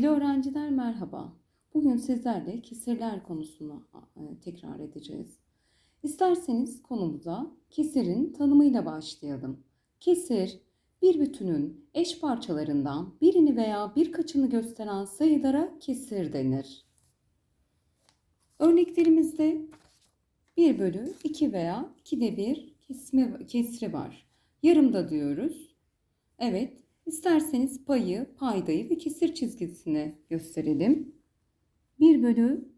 Sevgili öğrenciler merhaba. Bugün sizlerle kesirler konusunu e, tekrar edeceğiz. İsterseniz konumuza kesirin tanımıyla başlayalım. Kesir, bir bütünün eş parçalarından birini veya birkaçını gösteren sayılara kesir denir. Örneklerimizde 1 bölü 2 veya 2'de 1 kesme, kesri var. Yarımda diyoruz. Evet, isterseniz payı, paydayı ve kesir çizgisini gösterelim. 1 bölü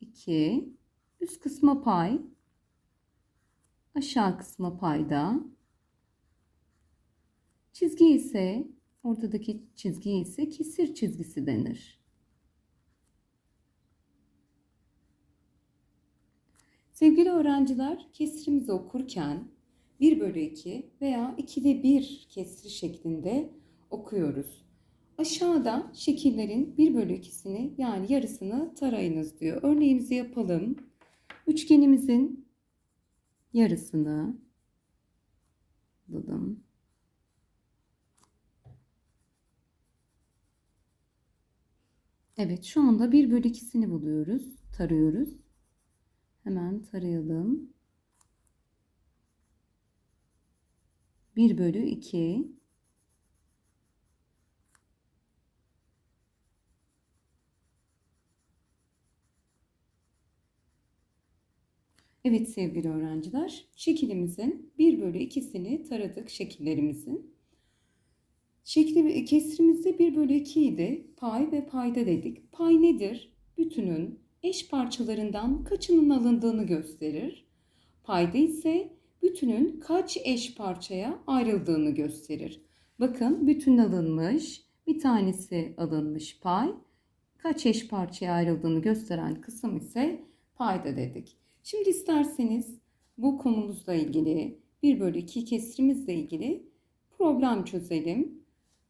2, üst kısma pay, aşağı kısma payda. Çizgi ise, ortadaki çizgi ise kesir çizgisi denir. Sevgili öğrenciler, kesrimizi okurken 1 bölü 2 veya 2'de 1 kesri şeklinde okuyoruz. Aşağıda şekillerin 1 bölü 2'sini yani yarısını tarayınız diyor. Örneğimizi yapalım. Üçgenimizin yarısını bulalım. Evet şu anda 1 bölü 2'sini buluyoruz. Tarıyoruz. Hemen tarayalım. 1 bölü 2 Evet sevgili öğrenciler, şeklimizin 1 bölü 2'sini taradık şekillerimizin. Şekli, kesrimizde 1 bölü 2 idi. Pay ve payda dedik. Pay nedir? Bütünün eş parçalarından kaçının alındığını gösterir. Payda ise bütünün kaç eş parçaya ayrıldığını gösterir. Bakın bütün alınmış, bir tanesi alınmış pay. Kaç eş parçaya ayrıldığını gösteren kısım ise payda dedik. Şimdi isterseniz bu konumuzla ilgili 1 bölü 2 kesirimizle ilgili problem çözelim.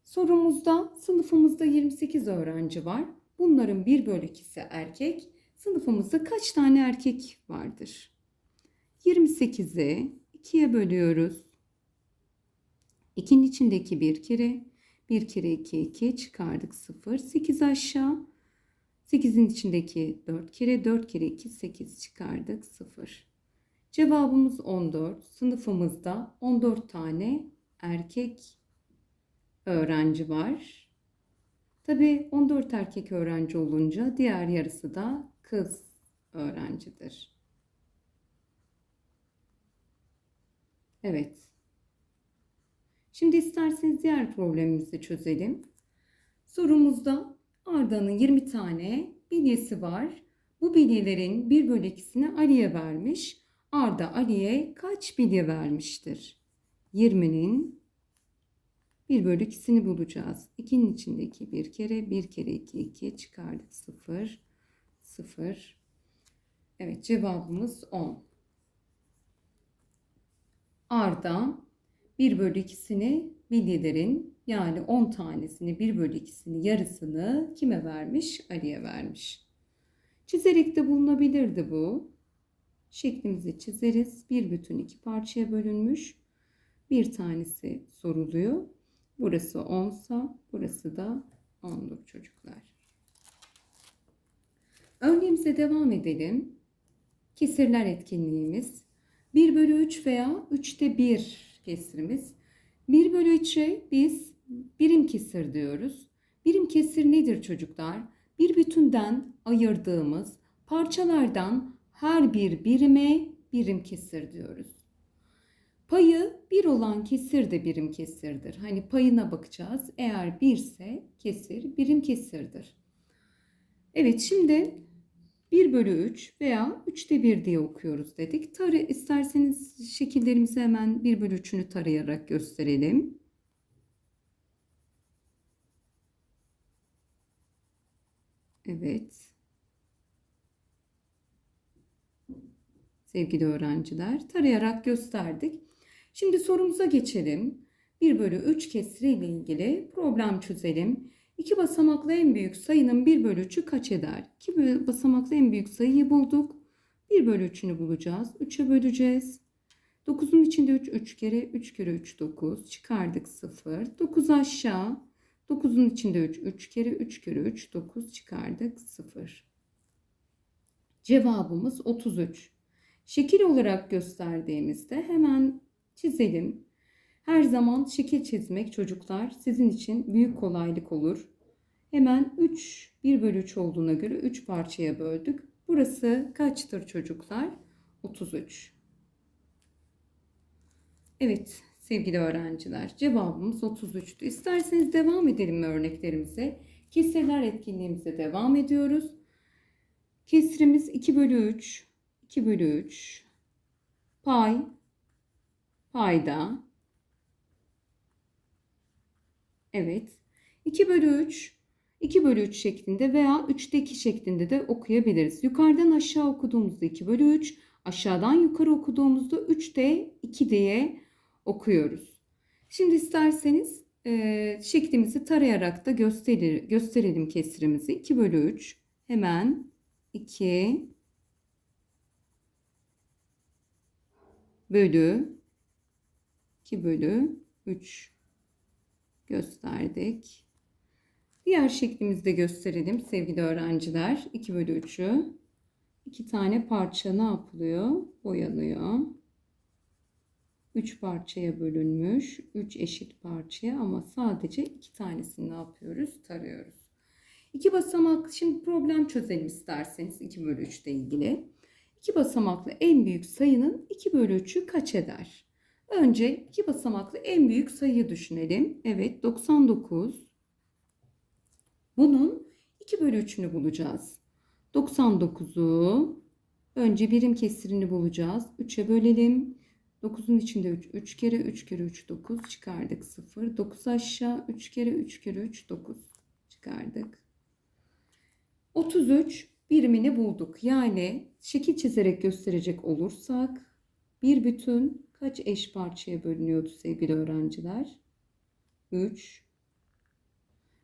Sorumuzda sınıfımızda 28 öğrenci var. Bunların 1 bölü 2'si erkek. Sınıfımızda kaç tane erkek vardır? 28'i 2'ye bölüyoruz. 2'nin içindeki bir kere. 1 kere 2 2 çıkardık 0. 8 aşağı. 8'in içindeki 4 kere 4 kere 2 8 çıkardık 0. Cevabımız 14. Sınıfımızda 14 tane erkek öğrenci var. Tabi 14 erkek öğrenci olunca diğer yarısı da kız öğrencidir. Evet. Şimdi isterseniz diğer problemimizi çözelim. Sorumuzda Arda'nın 20 tane bilyesi var. Bu bilyelerin 1 bölü 2'sini Ali'ye vermiş. Arda Ali'ye kaç bilye vermiştir? 20'nin 1 bölü 2'sini bulacağız. 2'nin içindeki bir kere 1 kere 2 2 çıkardık 0 0. Evet cevabımız 10. Arda 1 bölü 2'sini bilyelerin yani 10 tanesini 1 bölü 2'sini yarısını kime vermiş? Ali'ye vermiş. Çizerek de bulunabilirdi bu. Şeklimizi çizeriz. Bir bütün iki parçaya bölünmüş. Bir tanesi soruluyor. Burası 10 sa burası da 10'dur çocuklar. Örneğimize devam edelim. Kesirler etkinliğimiz. 1 bölü 3 veya 3'te 1 kesirimiz. 1 bölü 3'e biz birim kesir diyoruz. Birim kesir nedir çocuklar? Bir bütünden ayırdığımız parçalardan her bir birime birim kesir diyoruz. Payı bir olan kesir de birim kesirdir. Hani payına bakacağız. Eğer birse kesir birim kesirdir. Evet şimdi 1 bölü 3 veya 3'te 1 diye okuyoruz dedik. Tarı isterseniz şekillerimizi hemen 1 bölü 3'ünü tarayarak gösterelim. Evet. Sevgili öğrenciler tarayarak gösterdik. Şimdi sorumuza geçelim. 1 bölü 3 kesri ile ilgili problem çözelim. İki basamaklı en büyük sayının 1 bölü 3'ü kaç eder? İki basamaklı en büyük sayıyı bulduk. 1 bölü 3'ünü bulacağız. 3'e böleceğiz. 9'un içinde 3, 3 kere, 3 kere 3, 9. Çıkardık 0. 9 aşağı. 9'un içinde 3. 3 kere 3 kere 3 9 çıkardık 0. Cevabımız 33. Şekil olarak gösterdiğimizde hemen çizelim. Her zaman şekil çizmek çocuklar sizin için büyük kolaylık olur. Hemen 3 1 bölü 3 olduğuna göre 3 parçaya böldük. Burası kaçtır çocuklar? 33. Evet sevgili öğrenciler cevabımız 33'tü. İsterseniz devam edelim mi örneklerimize? Kesirler etkinliğimize devam ediyoruz. Kesrimiz 2 bölü 3, 2 bölü 3, pay, payda, evet, 2 bölü 3, 2 bölü 3 şeklinde veya 3'te 2 şeklinde de okuyabiliriz. Yukarıdan aşağı okuduğumuzda 2 bölü 3, aşağıdan yukarı okuduğumuzda 3'te 2 diye okuyoruz. Şimdi isterseniz e, şeklimizi tarayarak da gösterir, gösterelim kesrimizi. 2 bölü 3 hemen 2 bölü 2 bölü 3 gösterdik. Diğer şeklimizi de gösterelim sevgili öğrenciler. 2 bölü 3'ü iki tane parça ne yapılıyor? Boyanıyor. 3 parçaya bölünmüş. 3 eşit parçaya ama sadece iki tanesini ne yapıyoruz? Tarıyoruz. İki basamaklı şimdi problem çözelim isterseniz 2 bölü 3 ile ilgili. İki basamaklı en büyük sayının 2 bölü 3'ü kaç eder? Önce iki basamaklı en büyük sayıyı düşünelim. Evet 99. Bunun 2 bölü 3'ünü bulacağız. 99'u önce birim kesirini bulacağız. 3'e bölelim. 9'un içinde 3. 3 kere 3 kere 3 9 çıkardık 0. 9 aşağı 3 kere 3 kere 3 9 çıkardık. 33 birimini bulduk. Yani şekil çizerek gösterecek olursak bir bütün kaç eş parçaya bölünüyordu sevgili öğrenciler? 3.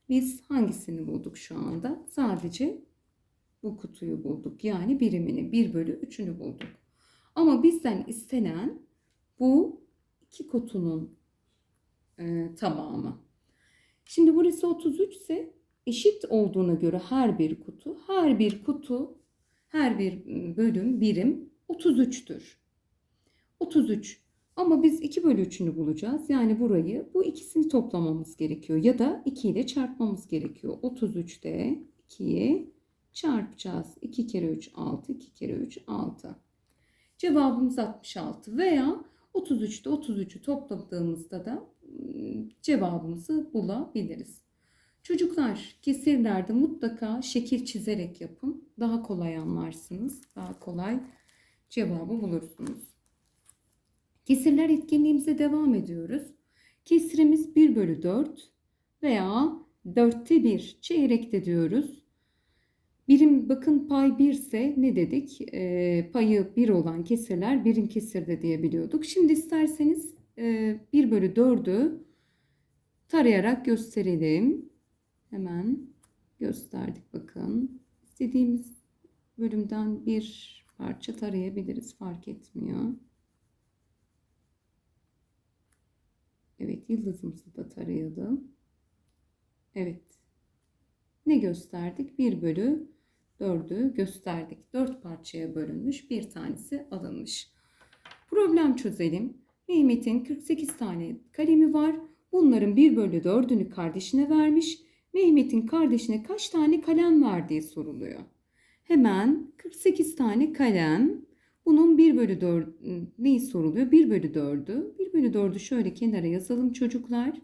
Biz hangisini bulduk şu anda? Sadece bu kutuyu bulduk. Yani birimini 1 bölü 3'ünü bulduk. Ama bizden istenen bu iki kutunun e, tamamı. Şimdi burası 33 ise eşit olduğuna göre her bir kutu, her bir kutu, her bir bölüm birim 33'tür. 33 ama biz 2 bölü 3'ünü bulacağız. Yani burayı bu ikisini toplamamız gerekiyor. Ya da 2 ile çarpmamız gerekiyor. 33'te 2'yi çarpacağız. 2 kere 3 6, 2 kere 3 6. Cevabımız 66 veya 33'te 33'ü topladığımızda da cevabımızı bulabiliriz. Çocuklar kesirlerde mutlaka şekil çizerek yapın. Daha kolay anlarsınız. Daha kolay cevabı bulursunuz. Kesirler etkinliğimize devam ediyoruz. Kesirimiz 1 bölü 4 veya 4'te 1 çeyrekte diyoruz. Birim bakın pay 1 ise ne dedik? E, payı 1 olan kesirler birim kesirde diyebiliyorduk. Şimdi isterseniz e, 1 bölü 4'ü tarayarak gösterelim. Hemen gösterdik bakın. İstediğimiz bölümden bir parça tarayabiliriz. Fark etmiyor. Evet yıldızımızı da tarayalım. Evet. Ne gösterdik? 1 bölü 4'ü gösterdik. 4 parçaya bölünmüş. Bir tanesi alınmış. Problem çözelim. Mehmet'in 48 tane kalemi var. Bunların 1 bölü 4'ünü kardeşine vermiş. Mehmet'in kardeşine kaç tane kalem verdiği soruluyor. Hemen 48 tane kalem. Bunun 1 bölü 4 neyi soruluyor? 1 bölü 4'ü. 1 bölü 4'ü şöyle kenara yazalım çocuklar.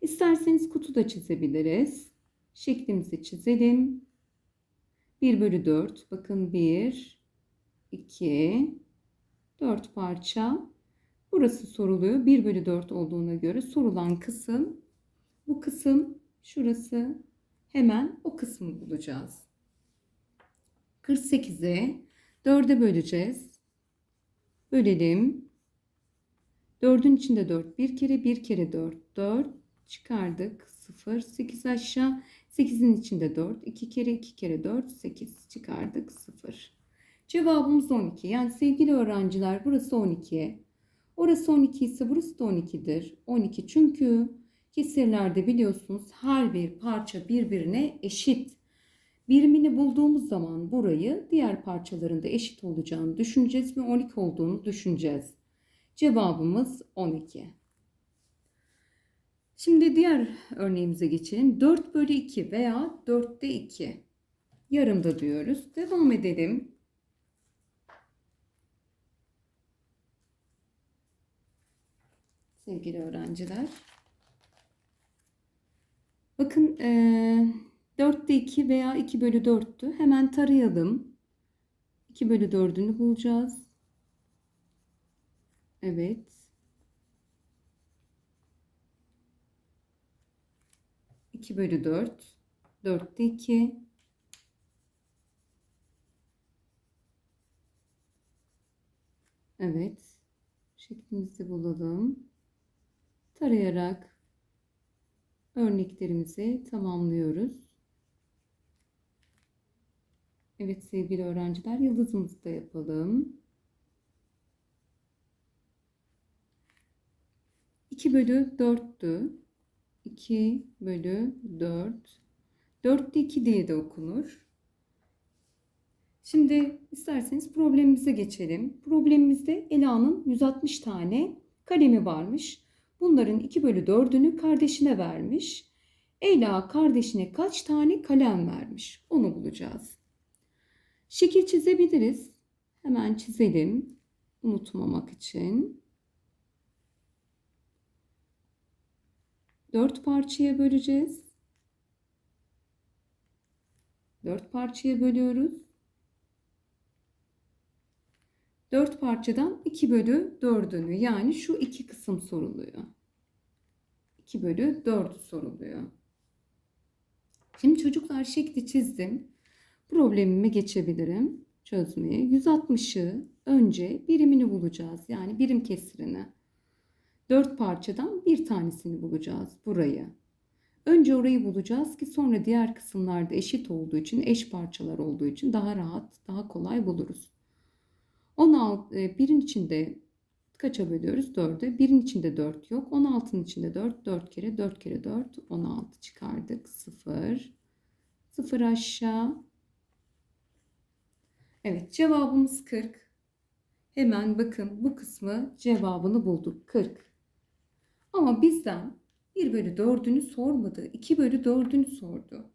İsterseniz kutu da çizebiliriz. Şeklimizi çizelim. 1 bölü 4. Bakın 1, 2, 4 parça. Burası soruluyor. 1 bölü 4 olduğuna göre sorulan kısım bu kısım şurası. Hemen o kısmı bulacağız. 48'i 4'e böleceğiz. Bölelim. 4'ün içinde 4. Bir kere bir kere 4. 4 çıkardık. 0. 8 aşağı. 8'in içinde 4. 2 kere 2 kere 4. 8 çıkardık. 0. Cevabımız 12. Yani sevgili öğrenciler burası 12. Orası 12 ise burası da 12'dir. 12 çünkü Kesirlerde biliyorsunuz her bir parça birbirine eşit. Birimini bulduğumuz zaman burayı diğer parçalarında eşit olacağını düşüneceğiz ve 12 olduğunu düşüneceğiz. Cevabımız 12. Şimdi diğer örneğimize geçelim. 4 bölü 2 veya 4'te 2. Yarımda diyoruz. Devam edelim. Sevgili öğrenciler. Bakın ee, 4'te 2 veya 2 bölü 4'tü. Hemen tarayalım. 2 bölü 4'ünü bulacağız. Evet. İki bölü dört. Dörtte iki. Evet. Şeklimizi bulalım. Tarayarak örneklerimizi tamamlıyoruz. Evet sevgili öğrenciler yıldızımızı da yapalım. 2 bölü 4'tü. 2 bölü 4. 4'te 2 diye de okunur. Şimdi isterseniz problemimize geçelim. Problemimizde Ela'nın 160 tane kalemi varmış. Bunların 2 bölü 4'ünü kardeşine vermiş. Ela kardeşine kaç tane kalem vermiş? Onu bulacağız. Şekil çizebiliriz. Hemen çizelim. Unutmamak için. Dört parçaya böleceğiz. Dört parçaya bölüyoruz. Dört parçadan 2 bölü 4'ünü yani şu iki kısım soruluyor. 2 bölü 4'ü soruluyor. Şimdi çocuklar şekli çizdim. Problemime geçebilirim çözmeye. 160'ı önce birimini bulacağız. Yani birim kesirini. Dört parçadan bir tanesini bulacağız burayı. Önce orayı bulacağız ki sonra diğer kısımlarda eşit olduğu için, eş parçalar olduğu için daha rahat, daha kolay buluruz. 16, e, birin içinde kaça bölüyoruz? 4'e. Birin içinde 4 yok. 16'nın içinde 4. 4 kere 4 kere 4. 16 çıkardık. 0. 0 aşağı. Evet cevabımız 40. Hemen bakın bu kısmı cevabını bulduk. 40. Ama bizden 1 bölü 4'ünü sormadı. 2 bölü 4'ünü sordu.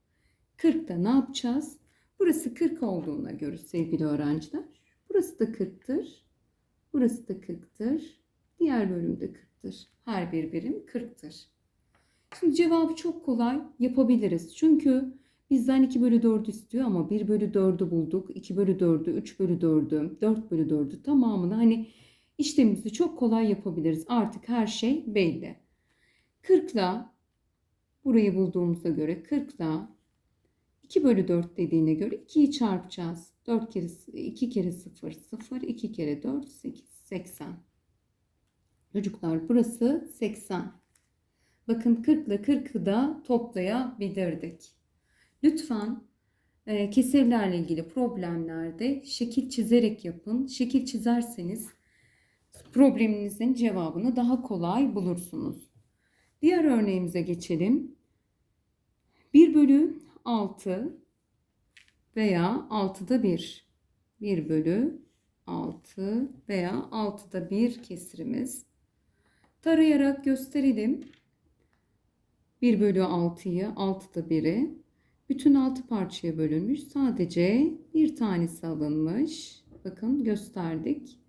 40'da ne yapacağız? Burası 40 olduğuna göre sevgili öğrenciler. Burası da 40'tır. Burası da 40'tır. Diğer bölüm de 40'tır. Her bir birim 40'tır. Şimdi cevabı çok kolay yapabiliriz. Çünkü bizden 2 bölü 4 istiyor ama 1 bölü 4'ü bulduk. 2 bölü 4'ü, 3 bölü 4'ü, 4 bölü 4'ü tamamını hani işlemimizi çok kolay yapabiliriz. Artık her şey belli. 40 ile burayı bulduğumuza göre 40 ile 2 bölü 4 dediğine göre 2'yi çarpacağız. 4 kere 2 kere 0 0 2 kere 4 8 80. Çocuklar burası 80. Bakın 40 ile 40'ı da toplayabilirdik. Lütfen e, kesirlerle ilgili problemlerde şekil çizerek yapın. Şekil çizerseniz probleminizin cevabını daha kolay bulursunuz. Diğer örneğimize geçelim. 1 bölü 6 veya 6'da 1. 1 bölü 6 veya 6'da 1 kesirimiz. Tarayarak gösterelim. 1 bölü 6'yı 6'da 1'i. Bütün 6 parçaya bölünmüş. Sadece bir tanesi alınmış. Bakın gösterdik.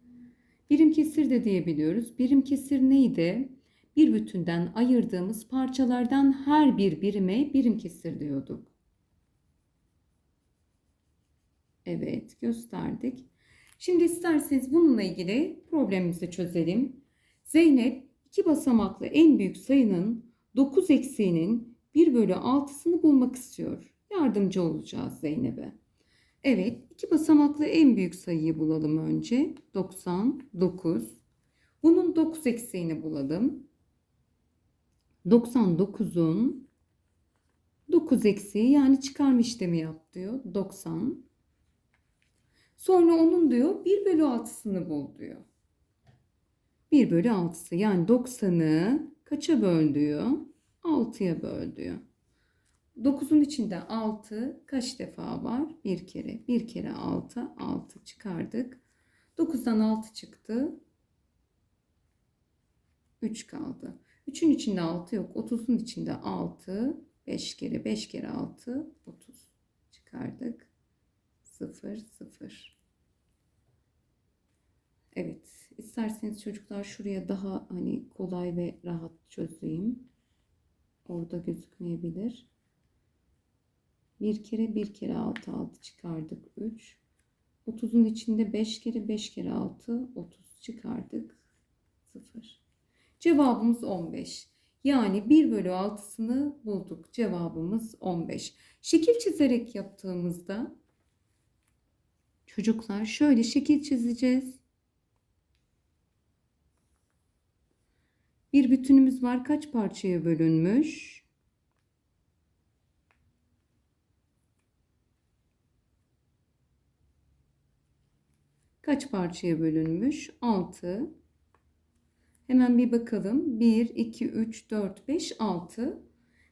Birim kesir de diyebiliyoruz. Birim kesir neydi? Bir bütünden ayırdığımız parçalardan her bir birime birim kesir diyorduk. Evet gösterdik. Şimdi isterseniz bununla ilgili problemimizi çözelim. Zeynep iki basamaklı en büyük sayının 9 eksiğinin 1 bölü 6'sını bulmak istiyor. Yardımcı olacağız Zeynep'e. Evet iki basamaklı en büyük sayıyı bulalım önce. 99. Bunun 9 eksiğini bulalım. 99'un 9 eksiği yani çıkarma işlemi yap diyor. 90. Sonra onun diyor 1 bölü 6'sını bul diyor. 1 bölü 6'sı yani 90'ı kaça böl diyor? 6'ya böl diyor. 9'un içinde 6 kaç defa var? Bir kere. Bir kere 6. 6 çıkardık. 9'dan 6 çıktı. 3 kaldı. 3'ün içinde 6 yok. 30'un içinde 6. 5 kere 5 kere 6 30 çıkardık. 0 0. Evet. isterseniz çocuklar şuraya daha hani kolay ve rahat çözeyim. Orada gözükmeyebilir. Bir kere bir kere 6 6 çıkardık 3. 30'un içinde 5 kere 5 kere 6 30 çıkardık 0. Cevabımız 15. Yani 1 bölü 6'sını bulduk. Cevabımız 15. Şekil çizerek yaptığımızda çocuklar şöyle şekil çizeceğiz. Bir bütünümüz var. Kaç parçaya bölünmüş? Kaç parçaya bölünmüş? 6. Hemen bir bakalım. 1, 2, 3, 4, 5, 6.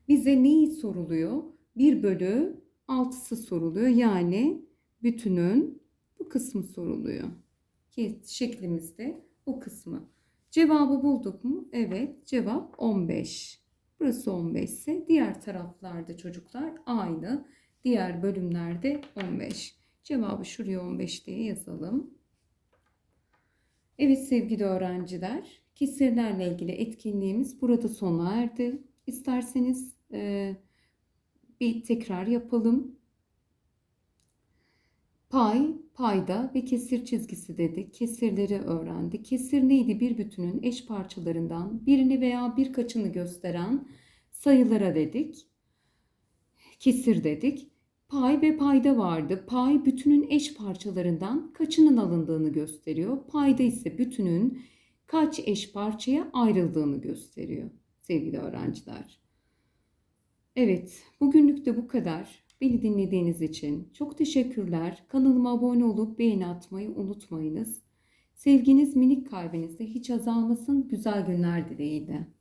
Bize neyi soruluyor? 1 bölü 6'sı soruluyor. Yani bütünün bu kısmı soruluyor. Ki şeklimizde bu kısmı. Cevabı bulduk mu? Evet. Cevap 15. Burası 15 ise diğer taraflarda çocuklar aynı. Diğer bölümlerde 15. Cevabı şuraya 15 diye yazalım. Evet sevgili öğrenciler, kesirlerle ilgili etkinliğimiz burada sona erdi. İsterseniz e, bir tekrar yapalım. Pay, payda ve kesir çizgisi dedik. Kesirleri öğrendik. Kesir neydi? Bir bütünün eş parçalarından birini veya birkaçını gösteren sayılara dedik. Kesir dedik. Pay ve payda vardı. Pay bütünün eş parçalarından kaçının alındığını gösteriyor. Payda ise bütünün kaç eş parçaya ayrıldığını gösteriyor sevgili öğrenciler. Evet, bugünlük de bu kadar. Beni dinlediğiniz için çok teşekkürler. Kanalıma abone olup beğeni atmayı unutmayınız. Sevginiz minik kalbinizde hiç azalmasın. Güzel günler dileğiyle.